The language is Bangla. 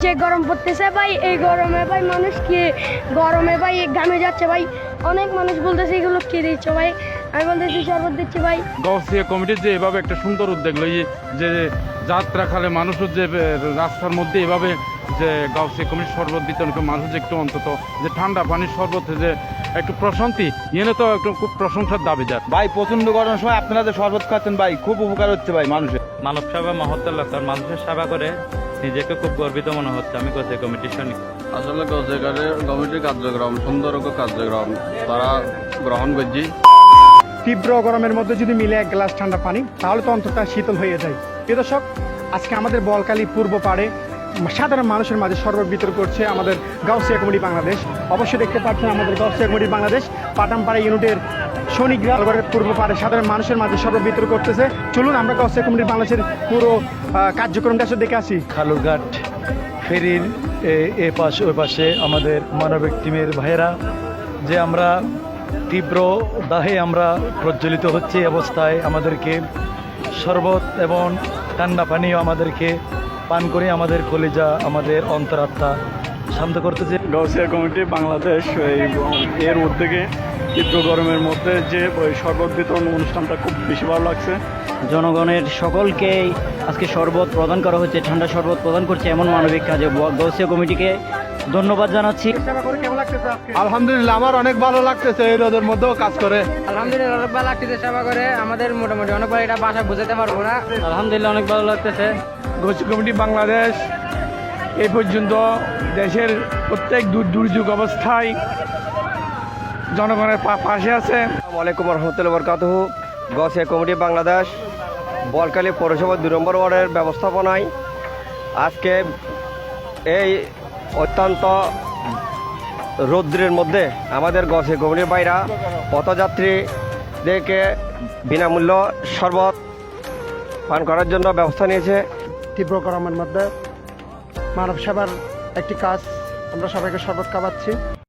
যে গরম পড়তেছে ভাই এই গরমে ভাই মানুষ কি গরমে ভাই ঘামে যাচ্ছে ভাই? অনেক মানুষ বলতেছে এগুলো কে দিচ্ছ ভাই? আমি বলতেছি শরবত দিচ্ছি ভাই। গাউসিয়া কমিটির যে এভাবে একটা সুন্দর উদ্যোগ লই যে যাত্রা খালে মানুষের যে রাস্তার মধ্যে এভাবে যে গাউসিয়া কমিটির শরবত বিতরণ করে মানুষ যে একটু অন্তত যে ঠান্ডা পানির শরবতে যে একটু প্রশান্তি এনে তো একটু খুব প্রশংসার দাবি দাবিদার ভাই প্রচণ্ড গরমের সময় আপনারা যে শরবত খাচ্ছেন ভাই খুব উপকার হচ্ছে ভাই মানুষের। মানব সেবা মহত্তর মানুষের সেবা করে নিজেকে খুব গর্বিত মনে হচ্ছে আমি কোথায় কমিটির সঙ্গে আসলে গজেগারের কমিটির কার্যক্রম সুন্দর কার্যক্রম তারা গ্রহণ করছি। তীব্র গরমের মধ্যে যদি মিলে এক গ্লাস ঠান্ডা পানি তাহলে তো অন্তত শীতল হয়ে যায়। প্রিয় দর্শক আজকে আমাদের বলকালী পূর্ব পাড়ে সাধারণ মানুষের মাঝে সর্ব বিতরণ করছে আমাদের গাউসিয়া কমিটি বাংলাদেশ। অবশ্যই দেখতে পাচ্ছেন আমাদের গাউসিয়া কমিটি বাংলাদেশ। পাটামপাড়া ইউনিটের শনিগ্রামের পূর্ব পাড়ে সাধারণ মানুষের মাঝে সর্ব বিতরণ করতেছে। চলুন, আমরা গাউসিয়া কমিটি বাংলাদেশের পুরো কার্যক্রমটা আসলে দেখে আসি। খালুঘাট ফেরির এ- পাশ, ওই পাশে আমাদের মানবিক টিমের ভাইয়েরা, যে আমরা তীব্র দাহে আমরা প্রজ্বলিত হচ্ছে অবস্থায়, আমাদেরকে শরবত এবং ঠান্ডা পানীয় আমাদেরকে পান করে আমাদের কলিজা, আমাদের অন্তরাত্মা শান্ত করতেছে গাউসিয়া কমিটি বাংলাদেশ এই এর উদ্যোগে তীব্র গরমের মধ্যে যে ওই শরবত বিতরণ অনুষ্ঠানটা খুব বেশি ভালো লাগছে। জনগণের সকলকে আজকে শরবত প্রদান করা হচ্ছে ঠান্ডা শরবত প্রদান করছে এমন মানবিক কাজে। গৌসিয়া কমিটিকে ধন্যবাদ জানাচ্ছি। আলহামদুলিল্লাহ আমার অনেক ভালো লাগতেছে এই রোদের মধ্যেও কাজ করে। আলহামদুলিল্লাহ অনেক ভালো লাগতেছে সেবা করে। আমাদের মোটামুটি অনেকবার এটা বাসা বুঝাতে পারব না। আলহামদুলিল্লাহ অনেক ভালো লাগতেছে। গোষ্ঠী কমিটি বাংলাদেশ এই পর্যন্ত দেশের প্রত্যেক দূর দুর্যোগ অবস্থায় জনগণের পা- পাশে আছে। আসসালামাইকুম রহমতুল্লাহ বরকাত গসিয়া কমিটি বাংলাদেশ বলকালী পৌরসভা দুই নম্বর ওয়ার্ডের ব্যবস্থাপনায় আজকে এই অত্যন্ত রৌদ্রের মধ্যে আমাদের গসিয়া কমিটির বাইরা পথযাত্রীদেরকে বিনামূল্য শরবত পান করার জন্য ব্যবস্থা নিয়েছে। তীব্র গরমের মধ্যে মানব সেবার একটি কাজ। আমরা সবাইকে শরবত খাওয়াচ্ছি।